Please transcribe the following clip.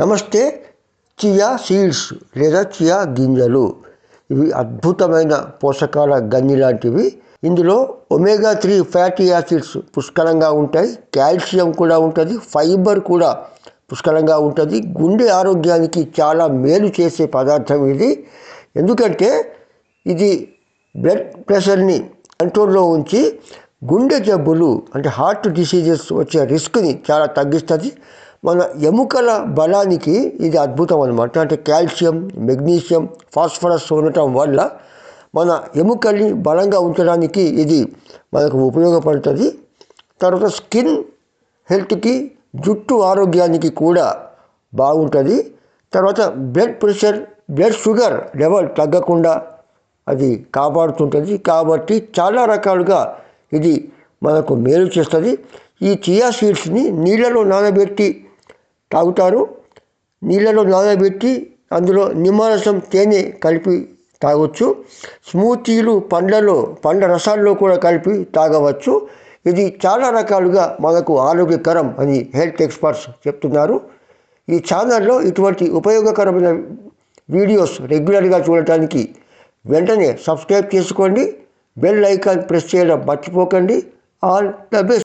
నమస్తే chia seeds లేదా chia గింజలు. ఇవి అద్భుతమైన పోషకాల గన్ని లాంటివి. ఇందులో ఒమేగా త్రీ ఫ్యాటీ యాసిడ్స్ పుష్కలంగా ఉంటాయి. కాల్షియం కూడా ఉంటుంది. ఫైబర్ కూడా పుష్కలంగా ఉంటుంది. గుండె ఆరోగ్యానికి చాలా మేలు చేసే పదార్థం ఇది. ఎందుకంటే ఇది బ్లడ్ ప్రెషర్ని కంట్రోల్లో ఉంచి గుండె జబ్బులు అంటే హార్ట్ డిసీజెస్ వచ్చే రిస్క్ని చాలా తగ్గిస్తుంది. మన ఎముకల బలానికి ఇది అద్భుతం అనమాట అంటే కాల్షియం మెగ్నీషియం ఫాస్ఫరస్ ఉండటం వల్ల మన ఎముకల్ని బలంగా ఉంచడానికి ఇది మనకు ఉపయోగపడుతుంది. తర్వాత స్కిన్ హెల్త్కి జుట్టు ఆరోగ్యానికి కూడా బాగుంటుంది. తర్వాత blood pressure blood sugar level తగ్గకుండా అది కాపాడుతుంటుంది. కాబట్టి చాలా రకాలుగా ఇది మనకు మేలు చేస్తుంది. ఈ చియా సీడ్స్ని నీళ్ళలో నానబెట్టి తాగుతారు. నీళ్ళలో నానబెట్టి అందులో నిమ్మరసం తేనె కలిపి తాగొచ్చు. స్మూతీలు పండ్లలో పండ్ల రసాల్లో కూడా కలిపి తాగవచ్చు. ఇది చాలా రకాలుగా మనకు ఆరోగ్యకరం అని హెల్త్ ఎక్స్పర్ట్స్ చెప్తున్నారు. ఈ ఛానల్లో ఇటువంటి ఉపయోగకరమైన వీడియోస్ రెగ్యులర్గా చూడటానికి వెంటనే సబ్స్క్రైబ్ చేసుకోండి. బెల్ ఐకాన్ ప్రెస్ చేయడం మర్చిపోకండి. All the best.